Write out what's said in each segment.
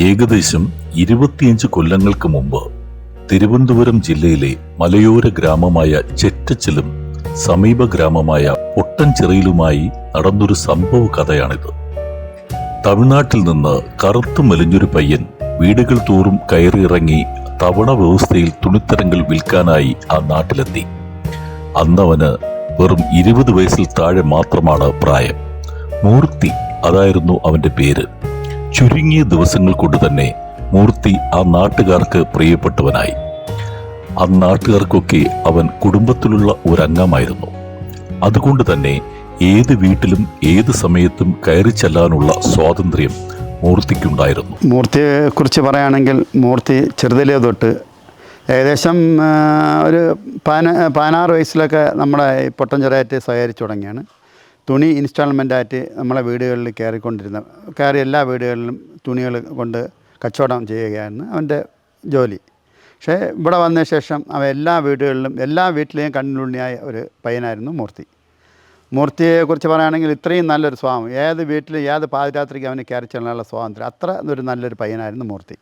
ഏകദേശം ഇരുപത്തിയഞ്ച് കൊല്ലങ്ങൾക്ക് മുമ്പ് തിരുവനന്തപുരം ജില്ലയിലെ മലയോര ഗ്രാമമായ ചെറ്റച്ചിലും സമീപ ഗ്രാമമായ പൊട്ടൻചിറയിലുമായി നടന്നൊരു സംഭവ കഥയാണിത്. തമിഴ്നാട്ടിൽ നിന്ന് കറുത്തു മെലിഞ്ഞൊരു പയ്യൻ വീടുകൾ തോറും കയറിയിറങ്ങി തവണ വ്യവസ്ഥയിൽ തുണിത്തരങ്ങൾ വിൽക്കാനായി ആ നാട്ടിലെത്തി. അന്നവന് വെറും ഇരുപത് വയസ്സിൽ താഴെ മാത്രമാണ് പ്രായം. മൂർത്തി അതായിരുന്നു അവന്റെ പേര്. ചുരുങ്ങിയ ദിവസങ്ങൾ കൊണ്ട് തന്നെ മൂർത്തി ആ നാട്ടുകാർക്ക് പ്രിയപ്പെട്ടവനായി. ആ നാട്ടുകാർക്കൊക്കെ അവൻ കുടുംബത്തിലുള്ള ഒരംഗമായിരുന്നു. അതുകൊണ്ട് തന്നെ ഏത് വീട്ടിലും ഏത് സമയത്തും കയറി ചെല്ലാനുള്ള സ്വാതന്ത്ര്യം മൂർത്തിക്കുണ്ടായിരുന്നു. മൂർത്തിയെ കുറിച്ച് പറയുകയാണെങ്കിൽ മൂർത്തി ചെറുതിലേ തൊട്ട് ഏകദേശം ഒരു പതിന പതിനാറ് വയസ്സിലൊക്കെ നമ്മുടെ ഈ പൊട്ടൻചെറിയായിട്ട് സഹകരിച്ചു തുടങ്ങിയാണ്. തുണി ഇൻസ്റ്റാൾമെന്റായിട്ട് നമ്മളെ വീടുകളിൽ കയറിക്കൊണ്ടിരുന്ന കയറി എല്ലാ വീടുകളിലും തുണികൾ കൊണ്ട് കച്ചവടം ചെയ്യുകയായിരുന്നു അവന്റെ ജോലി. പക്ഷേ ഇവിടെ വന്ന ശേഷം അവൻ എല്ലാ വീടുകളിലും എല്ലാ വീട്ടിലെയും കണ്ണിലുണ്ണിയായ ഒരു പയ്യനായിരുന്നു മൂർത്തി. മൂർത്തിയെക്കുറിച്ച് പറയുകയാണെങ്കിൽ ഇത്രയും നല്ലൊരു സ്വാമി ഏത് വീട്ടിലും ഏത് പാതിരാത്രിക്ക് അവന് കയറി ചെല്ലാനുള്ള സ്വാതന്ത്ര്യം. അത്ര ഒരു നല്ലൊരു പയ്യനായിരുന്നു മൂർത്തി.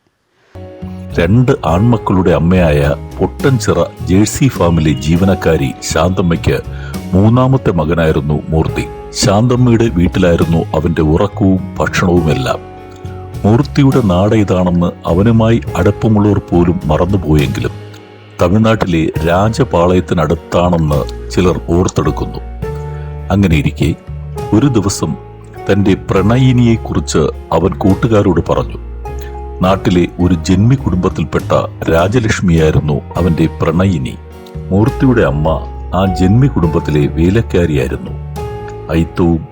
രണ്ട് ആൺമക്കളുടെ അമ്മയായ പൊട്ടൻചിറ ജേഴ്സി ഫാമിലെ ജീവനക്കാരി ശാന്തമ്മയ്ക്ക് മൂന്നാമത്തെ മകനായിരുന്നു മൂർത്തി. ശാന്തമ്മയുടെ വീട്ടിലായിരുന്നു അവന്റെ ഉറക്കവും ഭക്ഷണവുമെല്ലാം. മൂർത്തിയുടെ നാട് ഇതാണെന്ന് അവനുമായി അടുപ്പമുള്ളവർ പോലും മറന്നുപോയെങ്കിലും തമിഴ്നാട്ടിലെ രാജപാളയത്തിനടുത്താണെന്ന് ചിലർ ഓർത്തെടുക്കുന്നു. അങ്ങനെയിരിക്കെ ഒരു ദിവസം തന്റെ പ്രണയിനിയെക്കുറിച്ച് അവൻ കൂട്ടുകാരോട് പറഞ്ഞു. നാട്ടിലെ ഒരു ജന്മി കുടുംബത്തിൽപ്പെട്ട രാജലക്ഷ്മിയായിരുന്നു അവന്റെ പ്രണയിനി. മൂർത്തിയുടെ അമ്മ ആ ജന്മി കുടുംബത്തിലെ വേലക്കാരിയായിരുന്നു. ഐത്തവും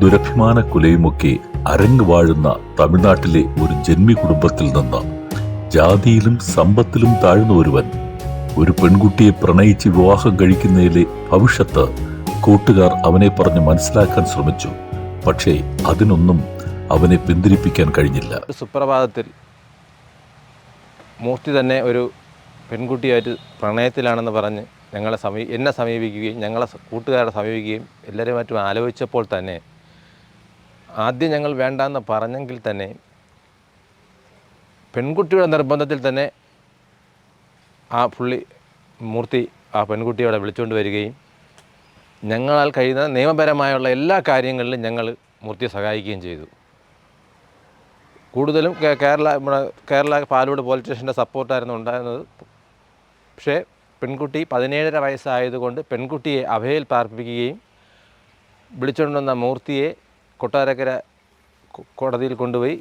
ദുരഭിമാന കുലയുമൊക്കെ അരങ്ങ് വാഴുന്ന തമിഴ്നാട്ടിലെ ഒരു ജന്മി കുടുംബത്തിൽ നിന്ന് ജാതിയിലും സമ്പത്തിലും താഴ്ന്ന ഒരുവൻ ഒരു പെൺകുട്ടിയെ പ്രണയിച്ച് വിവാഹം കഴിക്കുന്നതിലെ ഭവിഷ്യത്ത് കൂട്ടുകാർ അവനെ പറഞ്ഞ് മനസ്സിലാക്കാൻ ശ്രമിച്ചു. പക്ഷേ അതിനൊന്നും അവനെ പിന്തിരിപ്പിക്കാൻ കഴിഞ്ഞില്ല. സുപ്രഭാതത്തിൽ മൂർത്തി തന്നെ ഒരു പെൺകുട്ടിയായിട്ട് പ്രണയത്തിലാണെന്ന് പറഞ്ഞ് ഞങ്ങളെ സമീ എന്നെ സമീപിക്കുകയും ഞങ്ങളെ കൂട്ടുകാരെ സമീപിക്കുകയും എല്ലാവരും മറ്റും ആലോചിച്ചപ്പോൾ തന്നെ ആദ്യം ഞങ്ങൾ വേണ്ടാന്ന് പറഞ്ഞെങ്കിൽ തന്നെ പെൺകുട്ടിയുടെ നിർബന്ധത്തിൽ തന്നെ ആ പുള്ളി മൂർത്തി ആ പെൺകുട്ടിയെ അവിടെ വിളിച്ചുകൊണ്ട് വരികയും ഞങ്ങളാൽ കഴിയുന്ന നിയമപരമായുള്ള എല്ലാ കാര്യങ്ങളിലും ഞങ്ങൾ മൂർത്തിയെ സഹായിക്കുകയും ചെയ്തു. കൂടുതലും കേരള നമ്മുടെ കേരള പാലോട് പോലീസ് സ്റ്റേഷന്റെ സപ്പോർട്ടായിരുന്നു ഉണ്ടായിരുന്നത്. പക്ഷേ പെൺകുട്ടി പതിനേഴര വയസ്സായതുകൊണ്ട് പെൺകുട്ടിയെ അഭയയിൽ പാർപ്പിക്കുകയും വിളിച്ചുകൊണ്ടുവന്ന മൂർത്തിയെ കൊട്ടാരക്കര കോടതിയിൽ കൊണ്ടുപോയി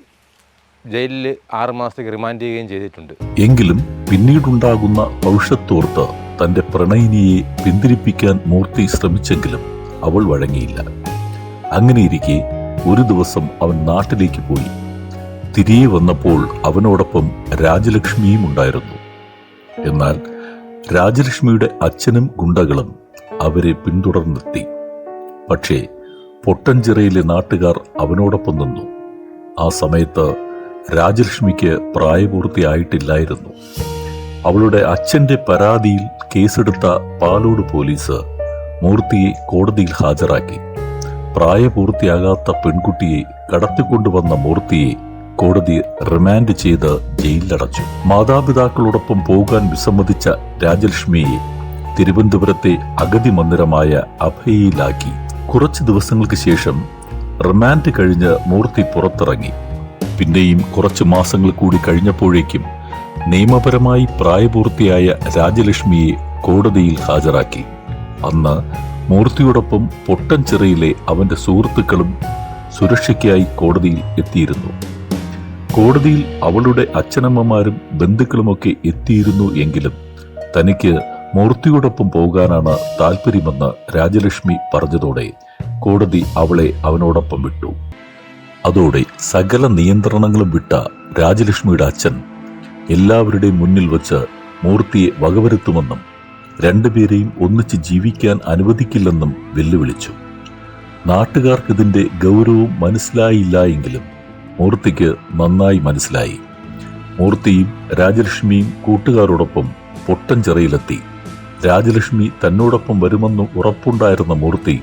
ജയിലിൽ ആറുമാസത്തേക്ക് റിമാൻഡ് ചെയ്യുകയും ചെയ്തിട്ടുണ്ട്. എങ്കിലും പിന്നീടുണ്ടാകുന്ന ഭവിഷ്യത്തോർത്ത് തന്റെ പ്രണയിനിയെ പിന്തിരിപ്പിക്കാൻ മൂർത്തി ശ്രമിച്ചെങ്കിലും അവൾ വഴങ്ങിയില്ല. അങ്ങനെയിരിക്കെ ഒരു ദിവസം അവൻ നാട്ടിലേക്ക് പോയി. തിരികെ വന്നപ്പോൾ അവനോടൊപ്പം രാജലക്ഷ്മിയും ഉണ്ടായിരുന്നു. എന്നാൽ രാജലക്ഷ്മിയുടെ അച്ഛനും ഗുണ്ടകളും അവരെ പിന്തുടർന്നെത്തി. പക്ഷേ പൊട്ടൻചിറയിലെ നാട്ടുകാർ അവനോടൊപ്പം നിന്നു. ആ സമയത്ത് രാജലക്ഷ്മിക്ക് പ്രായപൂർത്തിയായിട്ടില്ലായിരുന്നു. അവളുടെ അച്ഛന്റെ പരാതിയിൽ കേസെടുത്ത പാലോട് പോലീസ് മൂർത്തിയെ കോടതിയിൽ ഹാജരാക്കി. പ്രായപൂർത്തിയാകാത്ത പെൺകുട്ടിയെ കടത്തിക്കൊണ്ടുവന്ന മൂർത്തിയെ കോടതി റിമാൻഡ് ചെയ്ത് ജയിലിലടച്ചു. മാതാപിതാക്കളോടൊപ്പം പോകാൻ വിസമ്മതിച്ച രാജലക്ഷ്മിയെ തിരുവനന്തപുരത്തെ അഗതി മന്ദിരമായ അഭയയിലാക്കി കുറച്ചു ദിവസങ്ങൾക്ക് ശേഷം റിമാൻഡ് കഴിഞ്ഞ് മൂർത്തി പുറത്തിറങ്ങി. പിന്നെയും കുറച്ചു മാസങ്ങൾ കൂടി കഴിഞ്ഞപ്പോഴേക്കും നിയമപരമായി പ്രായപൂർത്തിയായ രാജലക്ഷ്മിയെ കോടതിയിൽ ഹാജരാക്കി. അന്ന് മൂർത്തിയോടൊപ്പം പൊട്ടൻചിറയിലെ അവന്റെ സുഹൃത്തുക്കളും സുരക്ഷയ്ക്കായി കോടതിയിൽ എത്തിയിരുന്നു. കോടതിയിൽ അവളുടെ അച്ഛനമ്മമാരും ബന്ധുക്കളുമൊക്കെ എത്തിയിരുന്നു എങ്കിലും തനിക്ക് മൂർത്തിയോടൊപ്പം പോകാനാണ് താല്പര്യമെന്ന് രാജലക്ഷ്മി പറഞ്ഞതോടെ കോടതി അവളെ അവനോടൊപ്പം വിട്ടു. അതോടെ സകല നിയന്ത്രണങ്ങളും വിട്ട രാജലക്ഷ്മിയുടെ അച്ഛൻ എല്ലാവരുടെയും മുന്നിൽ വച്ച് മൂർത്തിയെ വകവരുത്തുമെന്നും രണ്ടുപേരെയും ഒന്നിച്ച് ജീവിക്കാൻ അനുവദിക്കില്ലെന്നും വെല്ലുവിളിച്ചു. നാട്ടുകാർക്ക് ഇതിന്റെ ഗൗരവം മനസ്സിലായില്ല എങ്കിലും മൂർത്തിക്ക് നന്നായി മനസ്സിലായി. മൂർത്തിയും രാജലക്ഷ്മിയും കൂട്ടുകാരോടൊപ്പം പൊട്ടൻചിറയിലെത്തി രാജലക്ഷ്മി തന്നോടൊപ്പം വരുമെന്ന് ഉറപ്പുണ്ടായിരുന്ന മൂർത്തി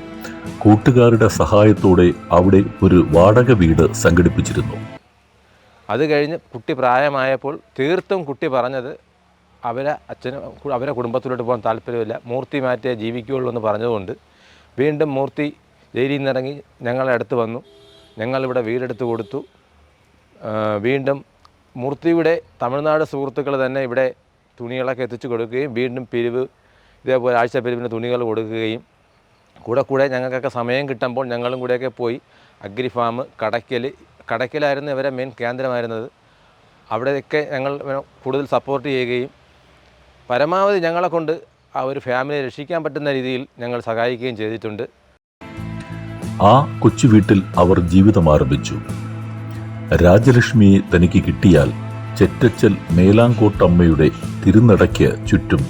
കൂട്ടുകാരുടെ സഹായത്തോടെ അവിടെ ഒരു വാടക വീട് സംഘടിപ്പിച്ചിരുന്നു. അത് കഴിഞ്ഞ് കുട്ടി പ്രായമായപ്പോൾ തീർത്തും കുട്ടി പറഞ്ഞത് അവരെ അച്ഛനും അവരെ കുടുംബത്തിലോട്ട് പോകാൻ താല്പര്യമില്ല മൂർത്തി മാറ്റിയേ ജീവിക്കുകയുള്ളൂ എന്ന് പറഞ്ഞതുകൊണ്ട് വീണ്ടും മൂർത്തി ജയിലിൽ നിന്നിറങ്ങി ഞങ്ങളെ അടുത്ത് വന്നു. ഞങ്ങളിവിടെ വീടെടുത്ത് കൊടുത്തു. വീണ്ടും മൂർത്തിയുടെ തമിഴ്നാട് സുഹൃത്തുക്കൾ തന്നെ ഇവിടെ തുണികളൊക്കെ എത്തിച്ചു കൊടുക്കുകയും വീണ്ടും പിരിവ് ഇതേപോലെ ആഴ്ച പിരിവിന് തുണികൾ കൊടുക്കുകയും. കൂടെ കൂടെ ഞങ്ങൾക്കൊക്കെ സമയം കിട്ടുമ്പോൾ ഞങ്ങളും കൂടെയൊക്കെ പോയി അഗ്രി ഫാം കടയ്ക്കൽ കടയ്ക്കലായിരുന്നു ഇവരെ മെയിൻ കേന്ദ്രമായിരുന്നത്. അവിടെയൊക്കെ ഞങ്ങൾ കൂടുതൽ സപ്പോർട്ട് ചെയ്യുകയും പരമാവധി ഞങ്ങളെ കൊണ്ട് ആ ഒരു ഫാമിലിയെ രക്ഷിക്കാൻ പറ്റുന്ന രീതിയിൽ ഞങ്ങൾ സഹായിക്കുകയും ചെയ്തിട്ടുണ്ട്. ആ കൊച്ചു വീട്ടിൽ അവർ ജീവിതം ആരംഭിച്ചു. രാജലക്ഷ്മിയെ തനിക്ക് കിട്ടിയാൽ ചെറ്റച്ചൽ മേലാങ്കോട്ടമ്മയുടെ തിരുനടയ്ക്ക് ചുറ്റും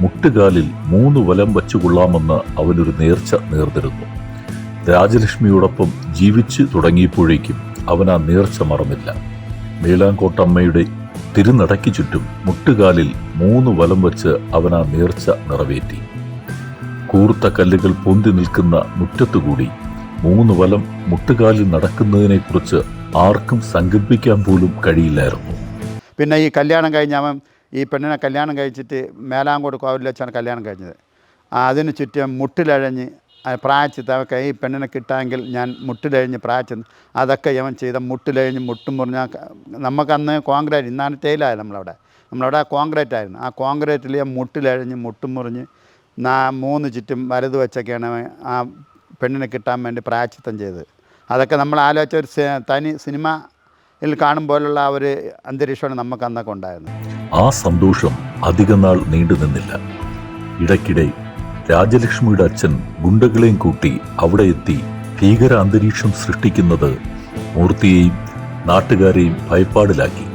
മുട്ടുകാലിൽ മൂന്ന് വലം വച്ചുകൊള്ളാമെന്ന് അവനൊരു നേർച്ച നേർന്നിരുന്നു. രാജലക്ഷ്മിയോടൊപ്പം ജീവിച്ചു തുടങ്ങിയപ്പോഴേക്കും അവൻ ആ നേർച്ച മറന്നില്ല. മേലാങ്കോട്ടമ്മയുടെ തിരുനടയ്ക്ക് ചുറ്റും മുട്ടുകാലിൽ മൂന്ന് വലം വച്ച് അവൻ ആ നേർച്ച നിറവേറ്റി. കൂർത്ത കല്ലുകൾ പൊന്തി നിൽക്കുന്ന മുറ്റത്തുകൂടി മൂന്ന് വലം മുട്ടുകാലിൽ നടക്കുന്നതിനെക്കുറിച്ച് ആർക്കും സങ്കല്പിക്കാൻ പോലും കഴിയില്ലായിരുന്നു. പിന്നെ ഈ കല്യാണം കഴിഞ്ഞ അവൻ ഈ പെണ്ണിനെ കല്യാണം കഴിച്ചിട്ട് മേലാങ്കോട് കോവിലിൽ വെച്ചാണ് കല്യാണം കഴിഞ്ഞത്. അതിന് ചുറ്റും മുട്ടിലഴഞ്ഞ് പ്രായച്ചിത്ത് അവക്കെ ഈ പെണ്ണിനെ കിട്ടാമെങ്കിൽ ഞാൻ മുട്ടിലഴിഞ്ഞ് പ്രായച്ച് അതൊക്കെ അവൻ ചെയ്ത മുട്ടിലഴിഞ്ഞ് മുട്ടും മുറിഞ്ഞ നമുക്കന്ന് കോൺക്രീറ്റ് ഇന്നാണ് തേയിലായത് നമ്മളവിടെ. നമ്മളവിടെ കോൺക്രീറ്റ് ആയിരുന്നു. ആ കോൺക്രീറ്റിൽ മുട്ടിലഴിഞ്ഞ് മുട്ടും മുറിഞ്ഞ് നാ മൂന്ന് ചുറ്റും വലത് വെച്ചൊക്കെയാണ് ആ പെണ്ണിനെ കിട്ടാൻ വേണ്ടി പ്രായച്ചിത്തം ചെയ്തത്. അതൊക്കെ നമ്മൾ ആലോചിച്ച ഒരു തനി സിനിമയിൽ കാണുമ്പോലുള്ള ആ ഒരു അന്തരീക്ഷമാണ് നമുക്ക് അന്നൊക്കെ ഉണ്ടായിരുന്നത്. ആ സന്തോഷം അധികം നാൾ നീണ്ടു നിന്നില്ല. ഇടയ്ക്കിടെ രാജലക്ഷ്മിയുടെ അച്ഛൻ ഗുണ്ടകളെയും കൂട്ടി അവിടെ എത്തി ഭീകര അന്തരീക്ഷം സൃഷ്ടിക്കുന്നത് മൂർത്തിയെയും നാട്ടുകാരെയും ഭയപ്പാടിലാക്കി.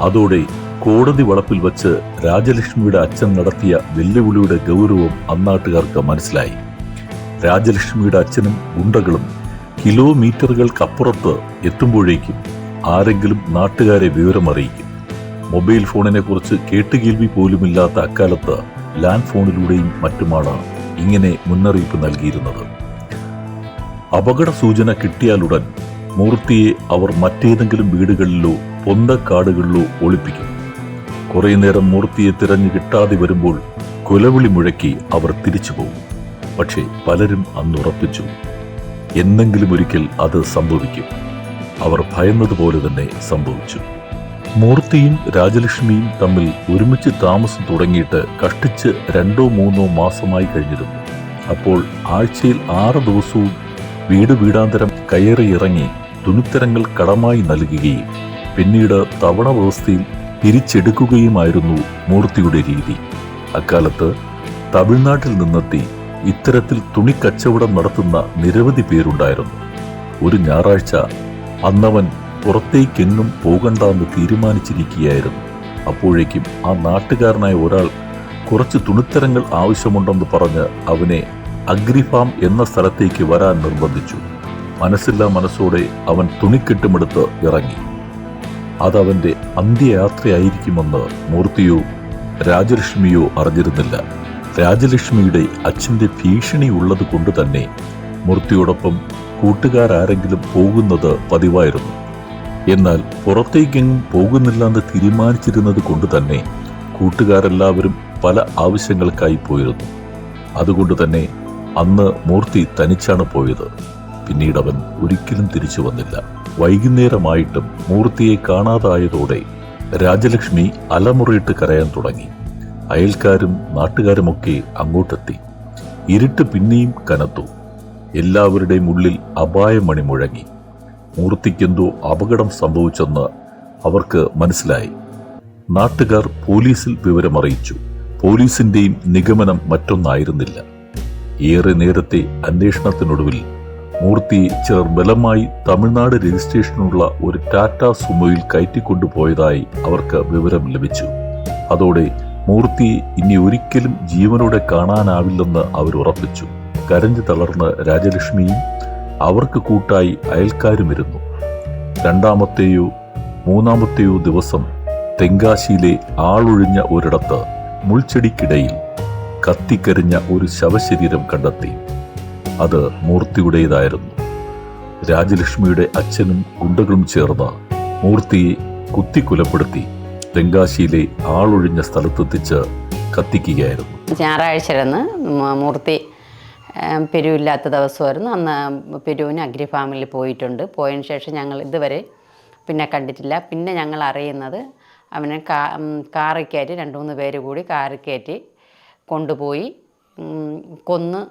അതോടെ കോടതി വളപ്പിൽ വച്ച് രാജലക്ഷ്മിയുടെ അച്ഛൻ നടത്തിയ വെല്ലുവിളിയുടെ ഗൗരവം അന്നാട്ടുകാർക്ക് മനസ്സിലായി. രാജലക്ഷ്മിയുടെ അച്ഛനും ഗുണ്ടകളും കിലോമീറ്ററുകൾക്കപ്പുറത്ത് എത്തുമ്പോഴേക്കും ആരെങ്കിലും നാട്ടുകാരെ വിവരമറിയിക്കും. മൊബൈൽ ഫോണിനെ കുറിച്ച് കേട്ടുകേൾവി പോലുമില്ലാത്ത അക്കാലത്ത് ലാൻഡ് ഫോണിലൂടെയും മറ്റുമാണ് ഇങ്ങനെ മുന്നറിയിപ്പ് നൽകിയിരുന്നത്. അപകട സൂചന കിട്ടിയാലുടൻ മൂർത്തിയെ അവർ മറ്റേതെങ്കിലും വീടുകളിലോ പൊന്തക്കാടുകളിലോ ഒളിപ്പിക്കും. കുറേ നേരം മൂർത്തിയെ തിരഞ്ഞു കിട്ടാതെ വരുമ്പോൾ കുലവിളി മുഴക്കി അവർ തിരിച്ചു പോകും പക്ഷേ പലരും അന്നുറപ്പിച്ചു. എന്നെങ്കിലും ഒരിക്കൽ അത് സംഭവിക്കും. അവർ ഭയന്നതുപോലെ തന്നെ സംഭവിച്ചു. മൂർത്തിയും രാജലക്ഷ്മിയും തമ്മിൽ ഒരുമിച്ച് താമസം തുടങ്ങിയിട്ട് കഷ്ടിച്ച് രണ്ടോ മൂന്നോ മാസമായി കഴിഞ്ഞിരുന്നു. അപ്പോൾ ആഴ്ചയിൽ ആറ് ദിവസവും വീട് വീടാന്തരം കയറി ഇറങ്ങി തുണിത്തരങ്ങൾ കടമായി നൽകുകയും പിന്നീട് തവണ വ്യവസ്ഥയിൽ തിരിച്ചെടുക്കുകയുമായിരുന്നു മൂർത്തിയുടെ രീതി. അക്കാലത്ത് തമിഴ്നാട്ടിൽ നിന്നെത്തി ഇത്തരത്തിൽ തുണിക്കച്ചവടം നടത്തുന്ന നിരവധി പേരുണ്ടായിരുന്നു. ഒരു ഞായറാഴ്ച അന്നവൻ പുറത്തേക്കെങ്ങും പോകണ്ടെന്ന് തീരുമാനിച്ചിരിക്കുകയായിരുന്നു. അപ്പോഴേക്കും ആ നാട്ടുകാരനായ ഒരാൾ കുറച്ച് തുണിത്തരങ്ങൾ ആവശ്യമുണ്ടെന്ന് പറഞ്ഞ് അവനെ അഗ്രിഫാം എന്ന സ്ഥലത്തേക്ക് വരാൻ നിർബന്ധിച്ചു. മനസ്സില്ലാ മനസ്സോടെ അവൻ തുണിക്കെട്ടുമെടുത്ത് ഇറങ്ങി. അതവന്റെ അന്ത്യയാത്രയായിരിക്കുമെന്ന് മൂർത്തിയോ രാജലക്ഷ്മിയോ അറിഞ്ഞിരുന്നില്ല. രാജലക്ഷ്മിയുടെ അച്ഛന്റെ ഭീഷണി ഉള്ളത് കൊണ്ട് തന്നെ മൂർത്തിയോടൊപ്പം കൂട്ടുകാരാരെങ്കിലും പോകുന്നത് പതിവായിരുന്നു. എന്നാൽ പുറത്തേക്കെങ്ങും പോകുന്നില്ലെന്ന് തീരുമാനിച്ചിരുന്നത് കൊണ്ട് തന്നെ കൂട്ടുകാരെല്ലാവരും പല ആവശ്യങ്ങൾക്കായി പോയിരുന്നു. അതുകൊണ്ട് തന്നെ അന്ന് മൂർത്തി തനിച്ചാണ് പോയത്. പിന്നീട് അവൻ ഒരിക്കലും തിരിച്ചു വന്നില്ല. വൈകുന്നേരമായിട്ടും മൂർത്തിയെ കാണാതായതോടെ രാജലക്ഷ്മി അലമുറയിട്ട് കരയാൻ തുടങ്ങി. അയൽക്കാരും നാട്ടുകാരുമൊക്കെ അങ്ങോട്ടെത്തി. ഇരുട്ട് പിന്നെയും കനത്തു. എല്ലാവരുടെയും ഉള്ളിൽ അപായമണി മുഴങ്ങി. മൂർത്തിക്കെന്തോ അപകടം സംഭവിച്ചെന്ന് അവർക്ക് മനസ്സിലായി. നാട്ടുകാർ പോലീസിൽ വിവരമറിയിച്ചു. പോലീസിന്റെയും നിഗമനം മറ്റൊന്നായിരുന്നില്ല. ഏറെ നേരത്തെ അന്വേഷണത്തിനൊടുവിൽ മൂർത്തി ചിലർ ബലമായി തമിഴ്നാട് രജിസ്ട്രേഷനുള്ള ഒരു ടാറ്റ സുമോയിൽ കയറ്റിക്കൊണ്ടുപോയതായി അവർക്ക് വിവരം ലഭിച്ചു. അതോടെ മൂർത്തിയെ ഇനി ഒരിക്കലും ജീവനോടെ കാണാനാവില്ലെന്ന് അവർ ഉറപ്പിച്ചു. കരഞ്ഞു തളർന്ന് രാജലക്ഷ്മിയും അവർക്ക് കൂട്ടായി അയൽക്കാരുമിരുന്നു. രണ്ടാമത്തെയോ മൂന്നാമത്തെയോ ദിവസം തെങ്കാശിയിലെ ആളൊഴിഞ്ഞ ഒരിടത്ത് മുൾച്ചെടിക്കിടയിൽ കത്തിക്കരിഞ്ഞ ഒരു ശവശരീരം കണ്ടെത്തി. അത് മൂർത്തിയുടേതായിരുന്നു. രാജലക്ഷ്മിയുടെ അച്ഛനും ഗുണ്ടകളും ചേർന്ന് മൂർത്തിയെ കുത്തിക്കൊലപ്പെടുത്തി. തെങ്കാശിയിലെ ആളൊഴിഞ്ഞ സ്ഥലത്തെത്തിച്ച് കത്തിക്കുകയായിരുന്നു. മ- മൂർത്തി പെരുവില്ലാത്ത ദിവസമായിരുന്നു. അന്ന് പെരുവിന് അഗ്രി ഫാമിൽ പോയിട്ടുണ്ട്. പോയതിന് ശേഷം ഞങ്ങൾ ഇതുവരെ പിന്നെ കണ്ടിട്ടില്ല. പിന്നെ ഞങ്ങൾ അറിയുന്നത് അവനെ കാ കാറിൽ കയറ്റി രണ്ട് മൂന്ന് പേര് കൂടി കാറിൽ കയറ്റി കൊണ്ടുപോയി കൊന്ന്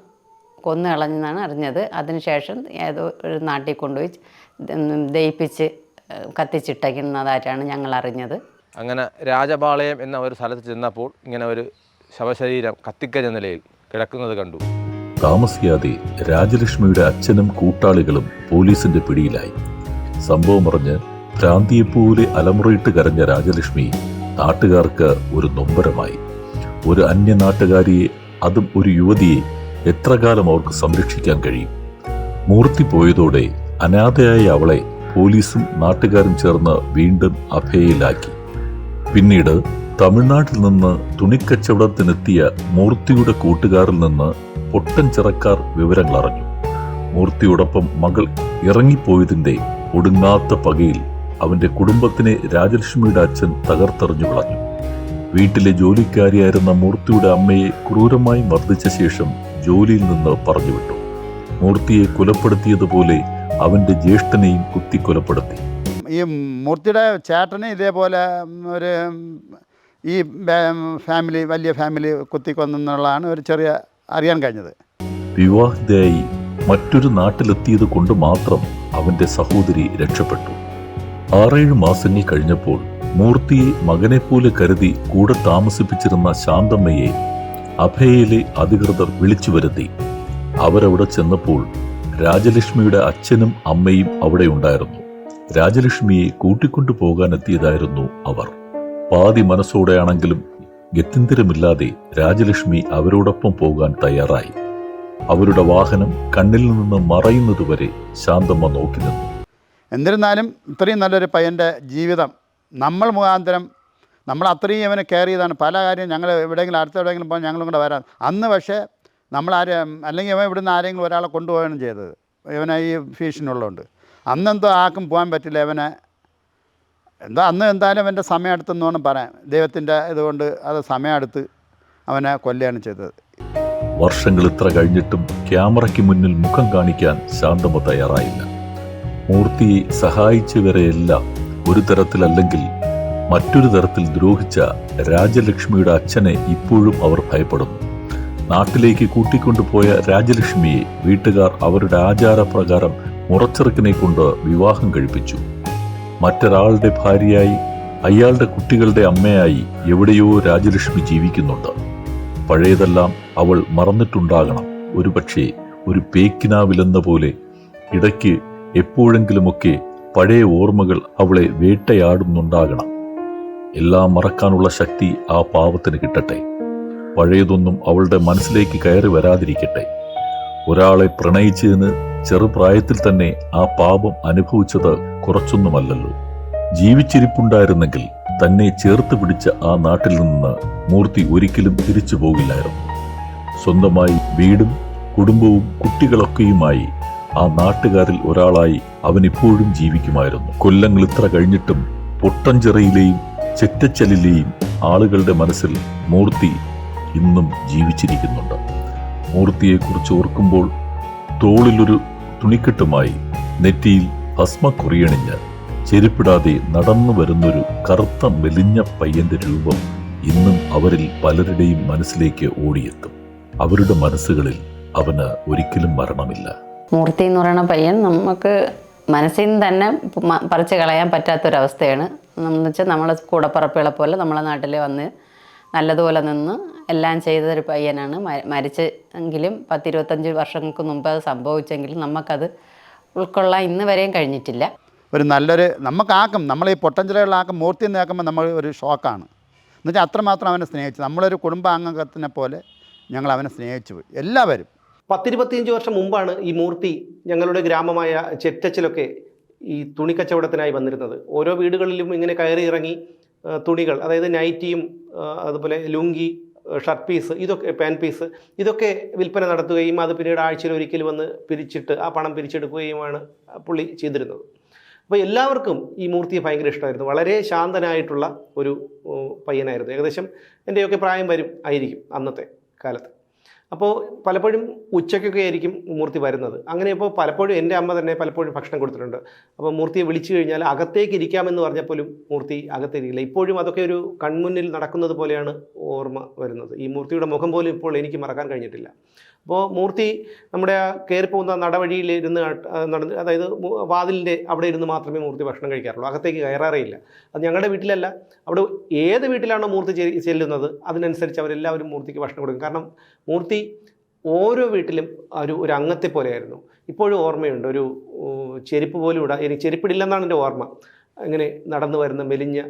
കൊന്നു കളഞ്ഞെന്നാണ് അറിഞ്ഞത്. അതിനുശേഷം ഏതോ ഒരു നാട്ടിൽ കൊണ്ടുപോയി ദയിപ്പിച്ച് കത്തിച്ചിട്ടയ്ക്കുന്നതായിട്ടാണ് ഞങ്ങൾ അറിഞ്ഞത്. അങ്ങനെ രാജപാളയം എന്ന ഒരു സ്ഥലത്ത് ചെന്നപ്പോൾ ഇങ്ങനെ ഒരു ശവശരീരം കത്തിക്കഞ്ഞ നിലയിൽ കിടക്കുന്നത് കണ്ടു. താമസിയാതെ രാജലക്ഷ്മിയുടെ അച്ഛനും കൂട്ടാളികളും പോലീസിന്റെ പിടിയിലായി. സംഭവം അറിഞ്ഞ് ഭ്രാന്തിയെപ്പോലെ അലമുറയിട്ട് കരഞ്ഞ രാജലക്ഷ്മി നാട്ടുകാർക്ക് ഒരു നൊമ്പരമായി. ഒരു അന്യ നാട്ടുകാരിയെ അതും ഒരു യുവതിയെ എത്ര കാലം അവർക്ക് സംരക്ഷിക്കാൻ കഴിയും? മൂർത്തി പോയതോടെ അനാഥയായ അവളെ പോലീസും നാട്ടുകാരും ചേർന്ന് വീണ്ടും അഭയയിലാക്കി. പിന്നീട് തമിഴ്നാട്ടിൽ നിന്ന് തുണിക്കച്ചവടത്തിനെത്തിയ മൂർത്തിയുടെ കൂട്ടുകാരിൽ നിന്ന് പൊട്ടൻ ചിറക്കാർ വിവരങ്ങൾ അറിഞ്ഞു. മൂർത്തിയോടൊപ്പം മകൾ ഇറങ്ങിപ്പോയതിന്റെ ഒടുങ്ങാത്ത പകയിൽ അവന്റെ കുടുംബത്തിനെ രാജലക്ഷ്മിയുടെ അച്ഛൻ തകർത്തെറിഞ്ഞു കളഞ്ഞു. വീട്ടിലെ ജോലിക്കാരിയായിരുന്ന മൂർത്തിയുടെ അമ്മയെ ക്രൂരമായി മർദ്ദിച്ച ശേഷം ജോലിയിൽ നിന്ന് പറഞ്ഞുവിട്ടു. മൂർത്തിയെ കൊലപ്പെടുത്തിയതുപോലെ അവന്റെ ജ്യേഷ്ഠനെയും കുത്തിക്കൊലപ്പെടുത്തി. ഈ മൂർത്തിയുടെ ചേട്ടന് ഇതേപോലെ ഒരു ഈ ഫാമിലി വലിയ ഫാമിലി കുത്തിക്കൊന്നെന്നുള്ളതാണ് ഒരു ചെറിയ അറിയാൻ കഴിഞ്ഞത്. വിവാഹിതയായി മറ്റൊരു നാട്ടിലെത്തിയത് കൊണ്ട് മാത്രം അവന്റെ സഹോദരി രക്ഷപ്പെട്ടു. ആറേഴ് മാസങ്ങൾ കഴിഞ്ഞപ്പോൾ മൂർത്തിയെ മകനെപ്പോലെ കരുതി കൂടെ താമസിപ്പിച്ചിരുന്ന ശാന്തമ്മയെ അഭയയിലെ അധികൃതർ വിളിച്ചു വരുത്തി. അവരവിടെ ചെന്നപ്പോൾ രാജലക്ഷ്മിയുടെ അച്ഛനും അമ്മയും അവിടെ ഉണ്ടായിരുന്നു. രാജലക്ഷ്മിയെ കൂട്ടിക്കൊണ്ടു പോകാനെത്തിയതായിരുന്നു അവർ. പാതി മനസ്സോടെയാണെങ്കിലും ഗത്യന്തരമില്ലാതെ രാജലക്ഷ്മി അവരോടൊപ്പം പോകാൻ തയ്യാറായി. അവരുടെ വാഹനം കണ്ണിൽ നിന്ന് മറയുന്നതുവരെ ശാന്തമ്മ നോക്കി നിന്നു. എന്നിരുന്നാലും ഇത്രയും നല്ലൊരു പയ്യന്റെ ജീവിതം നമ്മൾ മുഖാന്തരം നമ്മൾ അത്രയും അവനെ കെയർ ചെയ്താണ് പല കാര്യം ഞങ്ങൾ എവിടെയെങ്കിലും അടുത്ത എവിടെയെങ്കിലും പോകാൻ ഞങ്ങളും കൂടെ വരാം. അന്ന് പക്ഷേ നമ്മൾ ആരും അല്ലെങ്കിൽ അവൻ ഇവിടുന്ന് ആരെങ്കിലും ഒരാളെ കൊണ്ടുപോവുകയാണ് ചെയ്തത്. ഇവനെ ഈ അന്നെന്തോ ആർക്കും പോകാൻ പറ്റില്ല ഇവനെ. എന്താ അന്ന് എന്തായാലും അവന്റെ സമയം അടുത്തെന്ന് വേണം പറയാം ദൈവത്തിന്റെ ഇതുകൊണ്ട് അത് സമയമെടുത്ത് അവനെ കൊല്ലുകയാണ് ചെയ്തത്. വർഷങ്ങൾ ഇത്ര കഴിഞ്ഞിട്ടും ക്യാമറയ്ക്ക് മുന്നിൽ മുഖം കാണിക്കാൻ ശാന്തമ്മ തയ്യാറായില്ല. മൂർത്തിയെ സഹായിച്ചവരെയെല്ലാം ഒരു തരത്തിലല്ലെങ്കിൽ മറ്റൊരു തരത്തിൽ ദ്രോഹിച്ച രാജലക്ഷ്മിയുടെ അച്ഛനെ ഇപ്പോഴും അവർ ഭയപ്പെടുന്നു. നാട്ടിലേക്ക് കൂട്ടിക്കൊണ്ടുപോയ രാജലക്ഷ്മിയെ വീട്ടുകാർ അവരുടെ ആചാരപ്രകാരം മുറച്ചെറുക്കിനെ കൊണ്ട് വിവാഹം കഴിപ്പിച്ചു. മറ്റൊരാളുടെ ഭാര്യയായി അയാളുടെ കുട്ടികളുടെ അമ്മയായി എവിടെയോ രാജലക്ഷ്മി ജീവിക്കുന്നുണ്ട്. പഴയതെല്ലാം അവൾ മറന്നിട്ടുണ്ടാകണം. ഒരുപക്ഷെ ഒരു പേക്കിനാവിലെന്ന പോലെ ഇടയ്ക്ക് എപ്പോഴെങ്കിലുമൊക്കെ പഴയ ഓർമ്മകൾ അവളെ വേട്ടയാടുന്നുണ്ടാകണം. എല്ലാം മറക്കാനുള്ള ശക്തി ആ പാവത്തിന് കിട്ടട്ടെ. പഴയതൊന്നും അവളുടെ മനസ്സിലേക്ക് കയറി വരാതിരിക്കട്ടെ. ഒരാളെ പ്രണയിച്ചതിന് ചെറുപ്രായത്തിൽ തന്നെ ആ പാപം അനുഭവിച്ചത് കുറച്ചൊന്നുമല്ലല്ലോ. ജീവിച്ചിരിപ്പുണ്ടായിരുന്നെങ്കിൽ തന്നെ ചേർത്ത് പിടിച്ച ആ നാട്ടിൽ നിന്ന് മൂർത്തി ഒരിക്കലും തിരിച്ചു പോകില്ലായിരുന്നു. സ്വന്തമായി വീടും കുടുംബവും കുട്ടികളൊക്കെയുമായി ആ നാട്ടുകാരിൽ ഒരാളായി അവൻ ഇപ്പോഴും ജീവിക്കുമായിരുന്നു. കൊല്ലങ്ങൾ ഇത്ര കഴിഞ്ഞിട്ടും പൊട്ടഞ്ചിറയിലെയും ചെറ്റച്ചലിലെയും ആളുകളുടെ മനസ്സിൽ മൂർത്തി ഇന്നും ജീവിച്ചിരിക്കുന്നുണ്ട്. മൂർത്തിയെക്കുറിച്ച് ഓർക്കുമ്പോൾ തോളിലൊരു തുണിക്കെട്ടുമായി നെറ്റിയിൽ ഭസ്മക്കുറിയണിഞ്ഞ് ചെരുപ്പിടാതെ നടന്നു വരുന്നൊരു കറുത്ത മെലിഞ്ഞ പയ്യന്റെ രൂപം ഇന്നും അവരിൽ പലരുടെയും മനസ്സിലേക്ക് ഓടിയെത്തും. അവരുടെ മനസ്സുകളിൽ അവന് ഒരിക്കലും മരണമില്ല. മൂർത്തി എന്ന് പറയുന്ന പയ്യൻ നമുക്ക് മനസ്സിൽ നിന്ന് തന്നെ പറിച്ചു കളയാൻ പറ്റാത്തൊരവസ്ഥയാണ്. എന്ന് വെച്ചാൽ നമ്മളെ കൂടപ്പറപ്പുകളെ പോലെ നമ്മളെ നാട്ടിൽ വന്ന് നല്ലതുപോലെ നിന്ന് എല്ലാം ചെയ്തൊരു പയ്യനാണ്. മരിച്ചെങ്കിലും പത്തിരുപത്തഞ്ച് വർഷങ്ങൾക്ക് മുമ്പ് അത് സംഭവിച്ചെങ്കിലും നമുക്കത് ഉൾക്കൊള്ളാൻ ഇന്ന് വരെയും കഴിഞ്ഞിട്ടില്ല. ഒരു നല്ലൊരു നമുക്കാക്കും നമ്മൾ ഈ പൊട്ടഞ്ചിറകളിലാക്കും മൂർത്തി നേക്കുമ്പോൾ നമ്മൾ ഒരു ഷോക്കാണ്. എന്നുവെച്ചാൽ അത്രമാത്രം അവനെ സ്നേഹിച്ചു. നമ്മളൊരു കുടുംബാംഗത്തിനെ പോലെ ഞങ്ങൾ അവനെ സ്നേഹിച്ചു പോയി. എല്ലാവരും. പത്തിരുപത്തിയഞ്ച് വർഷം മുമ്പാണ് ഈ മൂർത്തി ഞങ്ങളുടെ ഗ്രാമമായ ചെറ്റച്ചിലൊക്കെ ഈ തുണിക്കച്ചവടത്തിനായി വന്നിരുന്നത്. ഓരോ വീടുകളിലും ഇങ്ങനെ കയറി ഇറങ്ങി തുണികൾ അതായത് നൈറ്റിയും അതുപോലെ ലുങ്കി ഷർട്ട് പീസ് ഇതൊക്കെ പാൻ പീസ് ഇതൊക്കെ വിൽപ്പന നടത്തുകയും അത് പിന്നീട് ആഴ്ചയിൽ ഒരിക്കൽ വന്ന് പിരിച്ചിട്ട് ആ പണം പിരിച്ചെടുക്കുകയുമാണ് പുള്ളി ചെയ്തിരുന്നത്. അപ്പോൾ എല്ലാവർക്കും ഈ മൂർത്തിയെ ഭയങ്കര ഇഷ്ടമായിരുന്നു. വളരെ ശാന്തനായിട്ടുള്ള ഒരു പയ്യനായിരുന്നു. ഏകദേശം എന്റെയൊക്കെ പ്രായം വരും ആയിരിക്കും അന്നത്തെ കാലത്ത്. അപ്പോൾ പലപ്പോഴും ഉച്ചയ്ക്കൊക്കെ ആയിരിക്കും മൂർത്തി വരുന്നത്. അങ്ങനെ ഇപ്പോൾ പലപ്പോഴും എന്റെ അമ്മ തന്നെ പലപ്പോഴും ഭക്ഷണം കൊടുത്തിട്ടുണ്ട്. അപ്പോൾ മൂർത്തിയെ വിളിച്ചു കഴിഞ്ഞാൽ അകത്തേക്ക് ഇരിക്കാമെന്ന് പറഞ്ഞപ്പോലും മൂർത്തി അകത്തിരിക്കില്ല. ഇപ്പോഴും അതൊക്കെ ഒരു കൺമുന്നിൽ നടക്കുന്നത് പോലെയാണ് ഓർമ്മ വരുന്നത്. ഈ മൂർത്തിയുടെ മുഖം പോലും ഇപ്പോൾ എനിക്ക് മറക്കാൻ കഴിഞ്ഞിട്ടില്ല. അപ്പോൾ മൂർത്തി നമ്മുടെ കയറി പോകുന്ന നടവഴിയിൽ ഇരുന്ന് നടന്ന് അതായത് വാതിലിന്റെ അവിടെ ഇരുന്ന് മാത്രമേ മൂർത്തി ഭക്ഷണം കഴിക്കാറുള്ളൂ. അകത്തേക്ക് കയറാറേയില്ല. അത് ഞങ്ങളുടെ വീട്ടിലല്ല. അവിടെ ഏത് വീട്ടിലാണോ മൂർത്തി ചെല്ലുന്നത് അതിനനുസരിച്ച് അവരെല്ലാവരും മൂർത്തിക്ക് ഭക്ഷണം കൊടുക്കും. കാരണം മൂർത്തി ഓരോ വീട്ടിലും ഒരു ഒരു അംഗത്തെ പോലെയായിരുന്നു ഇപ്പോഴും ഓർമ്മയുണ്ട്. ഒരു ചെരുപ്പ് പോലും ഇടാ എനിക്ക് ചെരുപ്പിടില്ലെന്നാണ് എന്റെ ഓർമ്മ. അങ്ങനെ നടന്നു വരുന്ന മെലിഞ്ഞ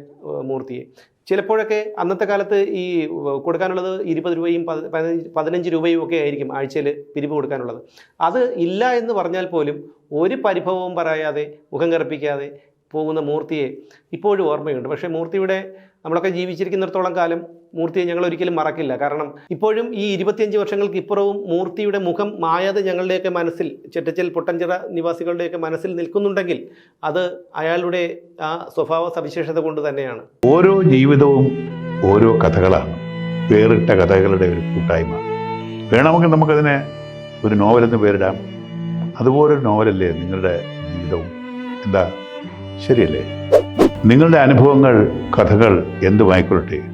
മൂർത്തിയെ. ചിലപ്പോഴൊക്കെ അന്നത്തെ കാലത്ത് ഈ കൊടുക്കാനുള്ളത് ഇരുപത് രൂപയും പതി- പതിനഞ്ച് പതിനഞ്ച് രൂപയും ഒക്കെ ആയിരിക്കും ആഴ്ചയിൽ പിരിവ് കൊടുക്കാനുള്ളത്. അത് ഇല്ല എന്ന് പറഞ്ഞാൽ പോലും ഒരു പരിഭവവും പറയാതെ മുഖം കറുപ്പിക്കാതെ പോകുന്ന മൂർത്തിയെ ഇപ്പോഴും ഓർമ്മയുണ്ട്. പക്ഷേ മൂർത്തിയുടെ നമ്മളൊക്കെ ജീവിച്ചിരിക്കുന്നിടത്തോളം കാലം മൂർത്തിയെ ഞങ്ങൾ ഒരിക്കലും മറക്കില്ല. കാരണം ഇപ്പോഴും ഈ ഇരുപത്തിയഞ്ച് വർഷങ്ങൾക്ക് ഇപ്പുറവും മൂർത്തിയുടെ മുഖം മായാതെ ഞങ്ങളുടെയൊക്കെ മനസ്സിൽ ചെറ്റച്ചൽ പൊട്ടഞ്ചിറ നിവാസികളുടെയൊക്കെ മനസ്സിൽ നിൽക്കുന്നുണ്ടെങ്കിൽ അത് അയാളുടെ ആ സ്വഭാവ സവിശേഷത കൊണ്ട് തന്നെയാണ്. ഓരോ ജീവിതവും ഓരോ കഥകളാണ്. വേറിട്ട കഥകളുടെ ഒരു കൂട്ടായ്മ. വേണമെങ്കിൽ നമുക്കതിനെ ഒരു നോവലെന്ന് പേരിടാം. അതുപോലൊരു നോവലല്ലേ നിങ്ങളുടെ ജീവിതവും? എന്താ? ശരിയല്ലേ? നിങ്ങളുടെ അനുഭവങ്ങൾ കഥകൾ എന്തുമായിക്കൊള്ളട്ടെ?